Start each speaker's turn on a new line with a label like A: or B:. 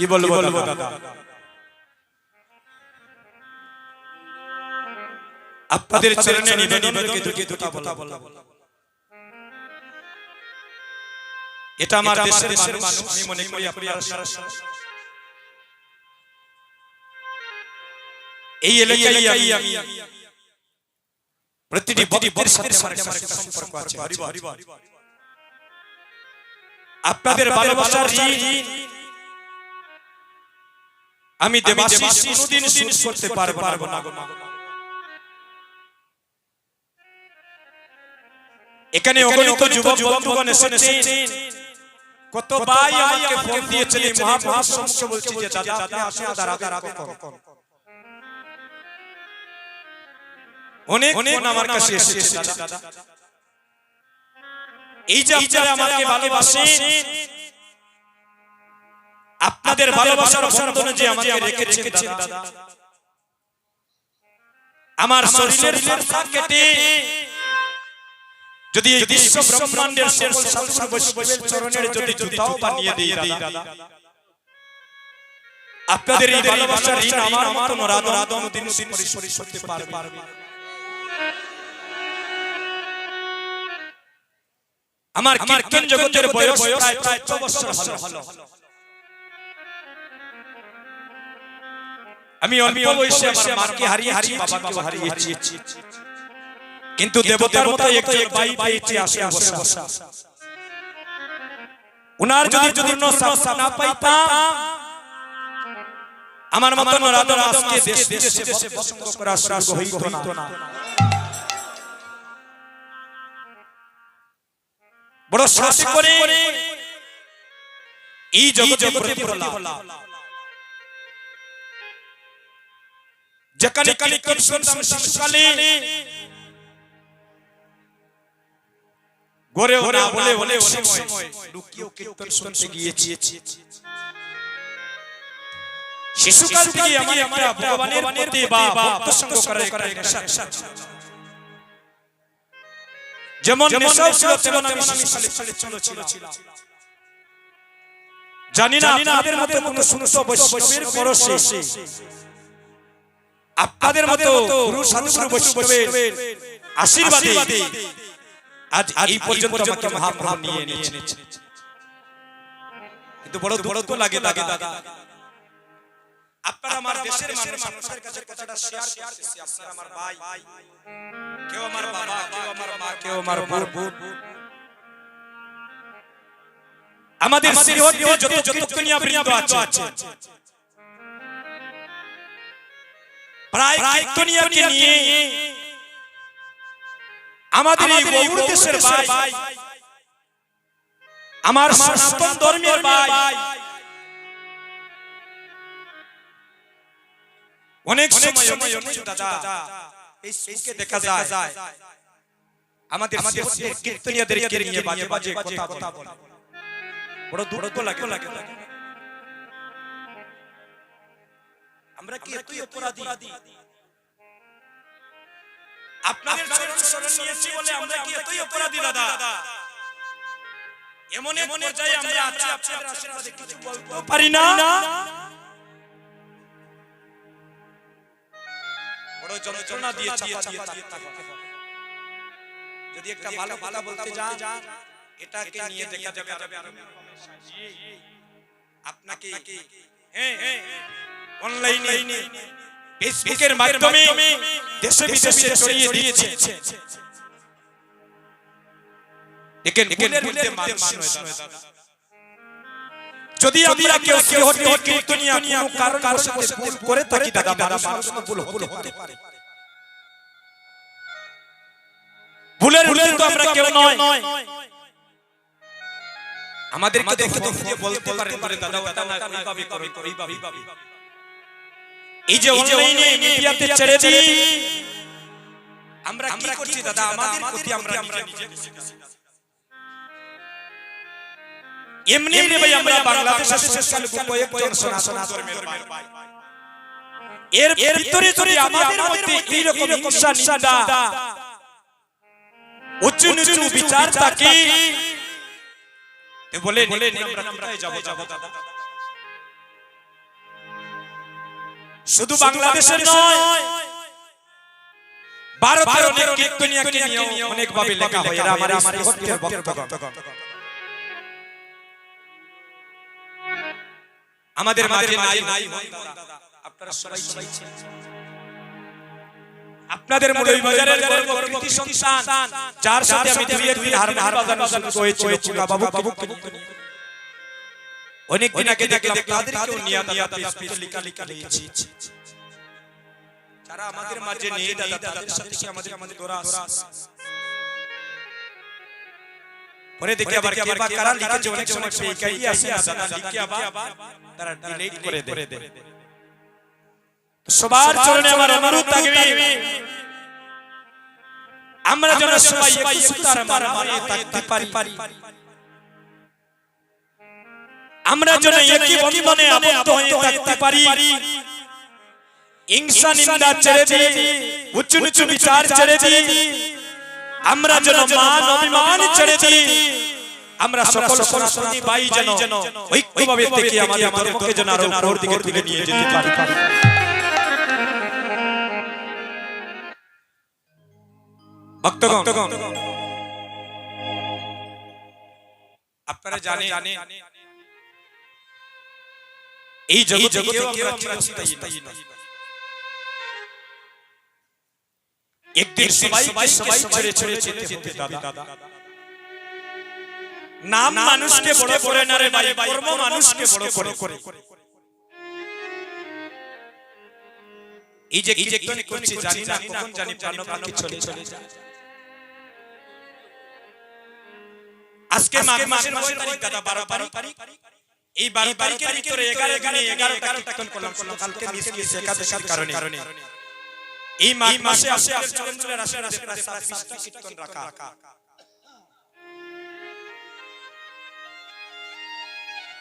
A: কি বলব দাদা? আপনাদের চরণে নিবেদন দুটি দুটি কথা বলব এটা আমার দেশের মানুষ আমি মনে করি আপনারা এই এলাকায় আমি প্রতিটি বক্তের সাথে সম্পর্ক আছে। আপনাদের ভালোবাসার ঋণ আমি দেবাশিস কোনোদিন শোধ করতে পারব না এখানে অগণিত যুবক বন্ধুগণ এসেছেন কত ভাই আমাকে ফোন দিয়েছেন এই মহা সমস্যা বলছি যে দাদা আপনি আসেন দাদা রাখো অনেক অনেক আমার কাছে এসেছে দাদা এই যে আপনারা আমাকে ভালোবাসেন আপনাদের ভালোবাসার বন্ধনে যে আমাকে রেখেছেন দাদা। আমার শরীরের সরসা কেটে যদি এই বিশ্ব ব্রহ্মাণ্ডের শেষ চরণের যদি জুতাও বানিয়ে দিই দাদা। আপনাদের এই ভালোবাসার ঋণ আমার আমার মরাদ রাদম দিন দিন পরিশোধ করতে পারবে। আমার কীর্তন জগতের বয়স প্রায় প্রায় 14 বছর। হলো। আমি অল্প বয়সে আমার মাকে হারিয়ে হারিয়ে বাবাকে হারিয়েছি। কিন্তু দেবতার মতো একজন আসে বসা। উনার যদি যদি না পাইতাম আমার মতো রাধা আজকে দেশ দেশে দেশে করা হইতো না। বড় শ্বাস করে এই জগতে প্রলাপ। যেখানে কীর্তন শিশুকালে গড়ে ওরা বলে বলে সময় লুকিয়ে কীর্তন শুনতে গিয়েছি। শিশুকাল থেকে ভগবানের প্রতি বা ভক্ত সঙ্গ করে যেমন নেশাও ছিল তেমন আমি চলেছিলাম জানি না আপনাদের মধ্যে কোনো সুনস বৈষ্ণবের পরশে আপনাদের মতো গুরু সাধুগুরু বৈষ্ণবের আশীর্বাদে। আজ এই পর্যন্ত আমাকে মহাপ্রভু নিয়ে নিয়েছে কিন্তু বড় বড় তো লাগে লাগে দাদা। আপনারা আমার দেশের মানুষের কাছে কথাটা শেয়ার করতেছি আপনারা আমার ভাই। কেউ আমার বাবা কেউ আমার মা কেউ আমার বোন। আমাদের শ্রীহরিতে যত যত কন্যা বৃন্দ আছে প্রায় কীর্তনিয়াকে নিয়ে আমাদের এই গৌর দেশের ভাই আমার সনাতন ধর্মের ভাই। অনেক সময় দাদা এই সুখে দেখা যায়। আমাদের আমাদের কীর্তনিয়াদেরকে নিয়ে বাজে বাজে কথা কথা বড় দুঃখ লাগে লাগে আমরা কি এতই অপরাধী? আপনাদের চরণ শরণ নিয়েছি বলে আমরা কি এতই অপরাধী দাদা? এমন এক পর্যায়ে আমরা আছি আপনাদের আশীর্বাদে কিছু বলতে পারি না? বড় যন্ত্রণা দিয়ে চাপা দিয়ে থাকতে যদি একটা ভালো কথা বলতে যান এটাকে নিয়ে দেখা যাবে আপনাকে হ্যাঁ হ্যাঁ। অনলাইনে ফেসবুকের মাধ্যমে দেশে বিদেশে ছড়িয়ে দিয়েছে। দেখেন ভুলের মধ্যে মানুষ যদি আমরা কেউ কেউ কীর্তনিয়া কোনো কারণ কারণে ভুল করে থাকি দাদা ভুল হতে পারে। ভুলের ভুলের তো আমরা কেউ নয়। আমাদের দেখে তো বলতে বলে দাদা না এইভাবে করো এইভাবে এই যে অনলাইনে মিডিয়াতে ছেড়ে দিই আমরা কি করছি দাদা? আমাদের প্রতি আমরা এমনি রে ভাই আমরা বাংলাদেশের শেষকাল কয়েকজন সনাতন ধর্মের ভাই। এর ভিতরে যদি আমাদের মধ্যে এই রকম হিংসা নিন্দা উচ্চ নিচু বিচার থাকে বলে বলে আমরা কোথায় যাব যাব দাদা? শুধু বাংলাদেশের নয় ভারতের অনেক কীর্তনিয়াকে নিয়ে অনেক ভাবে লেখা হয়। এরা আমার আমার ভক্তের ভক্তগণ আমাদের মাঝে নাই নাই আপনারা সবাই চিনেন। আপনাদের মৌলভীবাজারের গর্ব কৃতি সন্তান। যার সাথে আমি দুই হার হার বাজানো শুরু বাবু বাবু অনেক দিন আগে দেখে দেখে তাদেরকেও নিয়ে নিয়ে স্পিচ লিখা লিখা লিখেছি যারা আমাদের মাঝে নেই দাদা তাদের সাথে কি আমাদের আমাদের দোরা পরে দেখি আবার কে বা কারা লিখেছে অনেক সময় সেই ফেকাই আছে না দাদা লিখে আবার তারা ডিলিট করে দেয়। সবার চরণে আমার অনুরোধ থাকবে। আমরা যেন সবাই একটু সুতার মানে থাকতে পারি। আমরা যেন একই বন্ধনে আবদ্ধ হয়ে থাকতে পারি। ইংসা নিন্দা ছেড়ে দিয়ে উচ্চ নিচু বিচার ছেড়ে দিয়ে আমরা যেন মান অভিমান ছেড়ে দিয়ে আমরা সকল সনাতনী ভাই যেন ঐক্যভাবে থেকে আমাদের ধর্মকে যেন আরও উপর দিকে তুলে নিয়ে যেতে পারি। ভক্তগণ আপনারা জানেন এই জগতে কেউ আমরা চিরস্থায়ী নই। একদিন সবাই সবাই ছেড়ে ছেড়ে যেতে দাদা। নাম মানুষকে বড় করে না রে ভাই কর্ম মানুষকে বড় করে। এই যে এই যে কীর্তন করছি জানি না কখন জানি প্রাণ পাখি চলে চলে যায়। আজকে মাঘ মাসের নয় তারিখ দাদা বারো তারিখ। এই বারো তারিখের ভিতরে এগারো এগারো এগারো কীর্তন করলাম কালকে মিস মিস একাদশীর কারণে এই মাসে আসে আসে চলে আসে প্রায় সাত বিশটা কীর্তন রাখা